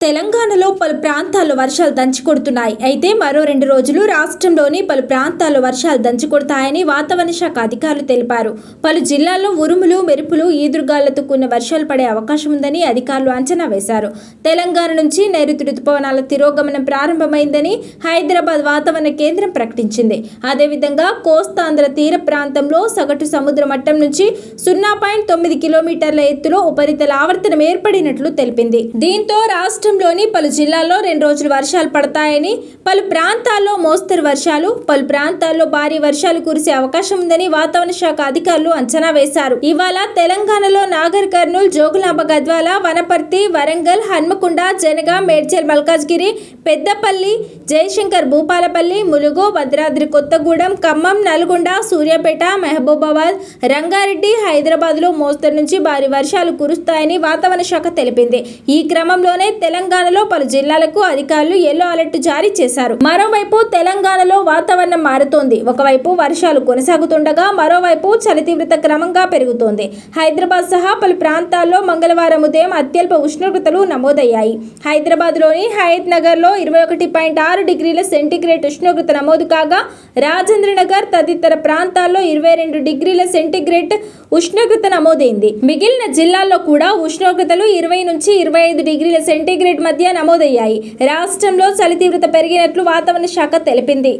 తెలంగాణలో పలు ప్రాంతాల్లో వర్షాలు దంచుకొడుతున్నాయి అయితే మరో రెండు రోజులు రాష్ట్రంలోని పలు ప్రాంతాల్లో వర్షాలు దంచుకొడతాయని వాతావరణ శాఖ అధికారులు తెలిపారు. పలు జిల్లాల్లో ఉరుములు మెరుపులు ఈదురుగాలతో కూడిన వర్షాలు పడే అవకాశం ఉందని అధికారులు అంచనా వేశారు. తెలంగాణ నుంచి నైరుతి రుతుపవనాల తిరోగమనం ప్రారంభమైందని హైదరాబాద్ వాతావరణ కేంద్రం ప్రకటించింది. అదేవిధంగా కోస్తాంధ్ర తీర ప్రాంతంలో సగటు సముద్ర మట్టం నుంచి సున్నా పాయింట్ తొమ్మిది కిలోమీటర్ల ఎత్తులో ఉపరితల ఆవర్తనం ఏర్పడినట్లు తెలిపింది. దీంతో రాష్ట్ర రాష్ట్రంలోని పలు జిల్లాల్లో రెండు రోజులు వర్షాలు పడతాయని పలు ప్రాంతాల్లో మోస్తరు వర్షాలు పలు ప్రాంతాల్లో భారీ వర్షాలు కురిసే అవకాశం ఉందని వాతావరణ శాఖ అధికారులు అంచనా వేశారు. ఇవాళ తెలంగాణలో నాగర్ కర్నూల్ జోగులాంబ గద్వాల వనపర్తి వరంగల్ హన్మకొండ జనగా మేడ్చల్ మల్కాజ్గిరి పెద్దపల్లి జయశంకర్ భూపాలపల్లి ములుగు భద్రాద్రి కొత్తగూడెం ఖమ్మం నల్గొండ సూర్యాపేట మహబూబాబాద్ రంగారెడ్డి హైదరాబాద్లో మోస్తరు నుంచి భారీ వర్షాలు కురుస్తాయని వాతావరణ శాఖ తెలిపింది. ఈ క్రమంలోనే తెలంగాణలో పలు జిల్లాలకు అధికారులు ఎల్లో అలర్ట్ జారీ చేశారు. మరోవైపు తెలంగాణలో వాతావరణం మారుతోంది. ఒకవైపు వర్షాలు కొనసాగుతుండగా మరోవైపు చలి తీవ్రత క్రమంగా పెరుగుతోంది. హైదరాబాద్ సహా పలు ప్రాంతాల్లో మంగళవారం ఉదయం అత్యల్ప ఉష్ణోగ్రతలు నమోదయ్యాయి. హైదరాబాద్లోని హయత్ నగర్లో ఇరవై ఒకటి పాయింట్ ఆరు డిగ్రీల సెంటీగ్రేడ్ ఉష్ణోగ్రత నమోదు కాగా రాజేంద్ర నగర్ తదితర ప్రాంతాల్లో ఇరవై రెండు డిగ్రీల సెంటీగ్రేడ్ ఉష్ణోగ్రత నమోదైంది. మిగిలిన జిల్లాల్లో కూడా ఉష్ణోగ్రతలు ఇరవై నుంచి ఇరవై ఐదు డిగ్రీల సెంటీగ్రేడ్ మధ్య నమోదయ్యాయి. రాష్ట్రంలో చలి తీవ్రత పెరిగినట్లు వాతావరణ శాఖ తెలిపింది.